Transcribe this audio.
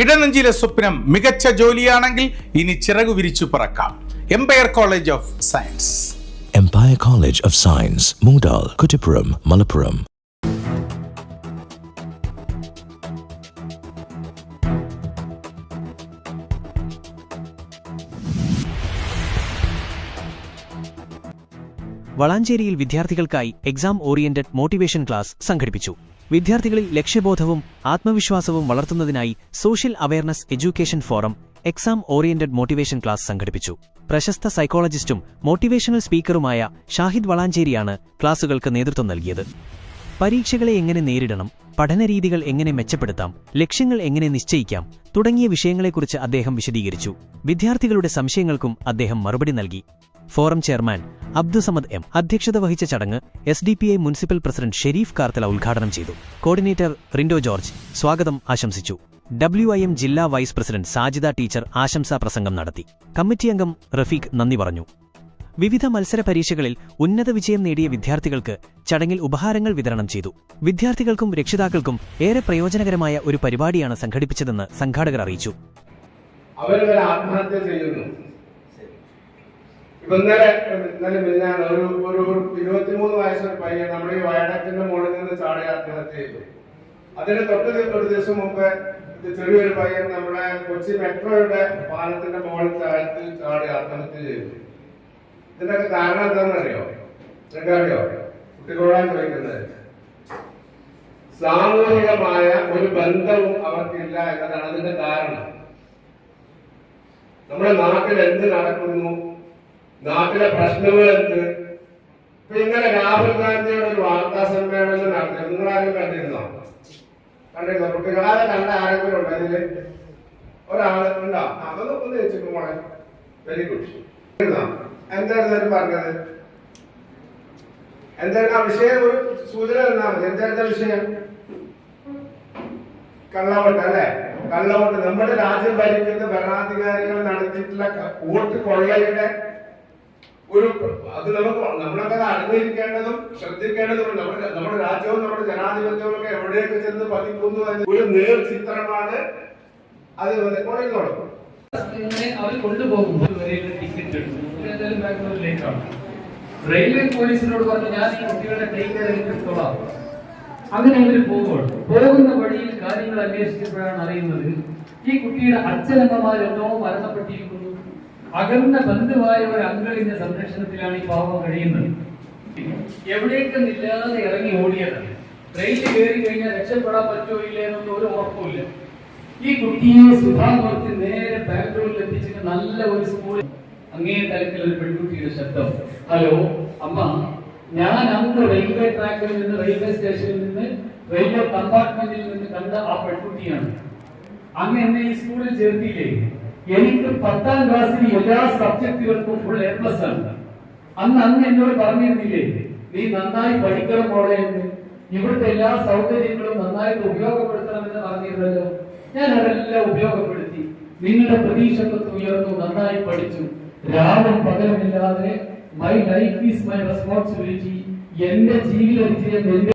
ഇടനെഞ്ചിലെ സ്വപ്നം മികച്ച ജോലിയാണെങ്കിൽ ഇനി ചിറകു വിരിച്ചു പറക്കാം. Empire College of Science Empire College of Science Moondal, Kuttipuram, Malappuram വളാഞ്ചേരിയിൽ വിദ്യാർത്ഥികൾക്കായി എക്സാം ഓറിയന്റഡ് മോട്ടിവേഷൻ ക്ലാസ് സംഘടിപ്പിച്ചു. വിദ്യാർത്ഥികളിൽ ലക്ഷ്യബോധവും ആത്മവിശ്വാസവും വളർത്തുന്നതിനായി social awareness education forum exam oriented motivation class സംഘടിപ്പിച്ചു. പ്രശസ്ത സൈക്കോളജിസ്റ്റും മോട്ടിവേഷണൽ സ്പീക്കറുമായ ഷാഹിദ് വളാഞ്ചേരിയാണ് ക്ലാസുകൾക്ക് നേതൃത്വം നൽകിയത്. പരീക്ഷകളെ എങ്ങനെ നേരിടണം പഠനരീതികൾ എങ്ങനെ മെച്ചപ്പെടുത്താം ലക്ഷ്യങ്ങൾ എങ്ങനെ നിശ്ചയിക്കാം തുടങ്ങിയ വിഷയങ്ങളെക്കുറിച്ച് അദ്ദേഹം വിശദീകരിച്ചു. വിദ്യാർത്ഥികളുടെ സംശയങ്ങൾക്കും അദ്ദേഹം മറുപടി നൽകി. Forum chairman Abdussamad M. അധ്യക്ഷത വഹിച്ച ചടങ്ങ് S D P I municipal president Sherif Karthala ഉദ്ഘാടനം ചെയ്തു. കോർഡിനേറ്റർ റിൻഡോ ജോർജ് സ്വാഗതം ആശംസിച്ചു. ഡബ്ല്യു ഐ എം ജില്ലാ വൈസ് പ്രസിഡന്റ് സാജിദ ടീച്ചർ ആശംസാ പ്രസംഗം നടത്തി. കമ്മിറ്റി അംഗം റഫീഖ് നന്ദി പറഞ്ഞു. വിവിധ മത്സര പരീക്ഷകളിൽ ഉന്നത വിജയം നേടിയ വിദ്യാർത്ഥികൾക്ക് ചടങ്ങിൽ ഉപഹാരങ്ങൾ വിതരണം ചെയ്തു. വിദ്യാർത്ഥികൾക്കും രക്ഷിതാക്കൾക്കും ഏറെ പ്രയോജനകരമായ ഒരു പരിപാടിയാണ് സംഘടിപ്പിച്ചതെന്ന് സംഘാടകർ അറിയിച്ചു. അവരവരെ ആത്മഹത്യ ചെയ്യുന്നു. ഇപ്പൊ ഇന്നലെ ഇന്നലെ മിനിഞ്ഞാണ് ഒരു ഒരു ഇരുപത്തിമൂന്ന് വയസ്സൊരു പയ്യൻ നമ്മുടെ ഈ വയനാട്ടിന്റെ മുകളിൽ നിന്ന് ചാടി ആത്മഹത്യ ചെയ്തു. അതിന് തൊട്ട് ഒരു ദിവസം മുമ്പ് ചെറിയൊരു പയ്യൻ നമ്മുടെ കൊച്ചി മെട്രോയുടെ പാലത്തിന്റെ മുകളിൽ താഴ്ത്തി ചാടി ആത്മഹത്യ ചെയ്തു. ഇതിനൊക്കെ കാരണം എന്താണെന്നറിയോ? നിങ്ങൾക്ക് അറിയോ കുട്ടികളോടാണ് ചോദിക്കുന്നത്. സാമൂഹികമായ ഒരു ബന്ധവും അവർക്കില്ല എന്നതാണ് അതിന്റെ കാരണം. നമ്മുടെ നാട്ടിൽ എന്ത് നടക്കുന്നു? നാട്ടിലെ പ്രശ്നങ്ങൾ എന്ത് ഇപ്പൊ ഇന്നലെ രാഹുൽ ഗാന്ധിയുടെ ഒരു വാർത്താ സമ്മേളനം നടത്തി നിങ്ങളാരും കണ്ടിരുന്നോ? കണ്ടിരുന്നോ? കുട്ടികളെ കണ്ട ആരെങ്കിലും ഉണ്ടോ അതിൽ ഒരാൾ ഉണ്ടോ? അതൊന്നും ഒന്ന് ചോദിച്ചു മോളെ. വെരി ഗുഡ് എന്തായിരുന്നു പറഞ്ഞത്? എന്തായിരുന്നു ആ വിഷയം? ഒരു സൂചന തന്നാ മതി. എന്തായിരുന്നു വിഷയം? കള്ളവോട്ട് അല്ലെ? കള്ളവോട്ട്. നമ്മുടെ രാജ്യം ഭരിക്കുന്ന ഭരണാധികാരികൾ നടത്തിയിട്ടുള്ള വോട്ട് കൊള്ളയുടെ ഒരു അത് നമുക്ക് നമ്മളൊക്കെ അത് അനുഭവിക്കേണ്ടതും ശ്രദ്ധിക്കേണ്ടതും നമ്മുടെ നമ്മുടെ രാജ്യവും നമ്മുടെ ജനാധിപത്യവും ഒക്കെ എവിടെയൊക്കെ ചെന്ന് പതിക്കുന്നു ഒരു ഒരു നേർചിത്രമാണ് അത് ഇങ്ങനെ അവർ കൊണ്ടുപോകുമ്പോൾ റെയിൽവേ പോലീസിനോട് പറഞ്ഞു ഞാൻ ഈ കുട്ടികളുടെ ടേക്ക് അങ്ങനെ അവർ പോകുമ്പോൾ പോകുന്ന വഴിയിൽ കാര്യങ്ങൾ അന്വേഷിച്ചപ്പോഴാണ് അറിയുന്നത് ഈ കുട്ടിയുടെ അച്ഛനമ്മമാരെന്നോ മരണപ്പെട്ടിരിക്കുന്നു അകന്ന ബന്ധുവായ ഒരു അങ്കിളിന്റെ സംരക്ഷണത്തിലാണ് ഈ പാവം കഴിയുന്നത്. എവിടേക്കും ഇല്ലാതെ ഇറങ്ങി ഓടിയത് ട്രെയിനിൽ കയറി കഴിഞ്ഞാൽ രക്ഷപ്പെടാൻ പറ്റോ ഇല്ല എന്നൊന്നും ഒരു ഉറപ്പില്ല ഈ കുട്ടിയെ സുധാമൂർത്തി നേരെ ബാംഗ്ലൂരിൽ എത്തിച്ചിട്ട് നല്ല ഒരു സ്കൂളിൽ അങ്ങേ തലത്തിൽ ഒരു പെൺകുട്ടിയുടെ ശബ്ദം. ഹലോ അമ്മ ഞാൻ അന്ന് റെയിൽവേ ട്രാക്കിൽ നിന്ന് റെയിൽവേ സ്റ്റേഷനിൽ നിന്ന് റെയിൽവേ കമ്പാർട്ട്മെന്റിൽ നിന്ന് കണ്ട ആ പെൺകുട്ടിയാണ്. അങ്ങ് എന്നെ ഈ സ്കൂളിൽ ചേർത്തിയില്ലേ? എനിക്ക് പത്താം ക്ലാസ്സിൽ എല്ലാ സബ്ജക്റ്റുകൾക്കും ഫുൾ എ പ്ലസ് ആണ്. അന്ന് അന്ന് എന്നോട് പറഞ്ഞിരുന്നില്ലേ നീ നന്നായി പഠിക്കണം പോലെ ഇവിടുത്തെ എല്ലാ സൗകര്യങ്ങളും നന്നായിട്ട് ഉപയോഗപ്പെടുത്തണമെന്ന് പറഞ്ഞിരുന്നല്ലോ. ഞാൻ അതെല്ലാം ഉപയോഗപ്പെടുത്തി. നിങ്ങളുടെ പ്രതീക്ഷകൾക്ക് ഉയർന്നു നന്നായി പഠിച്ചു. രാവും പകലും ഇല്ലാതെ my life is my responsibility എന്റെ ജീവിത വിജയം എന്റെ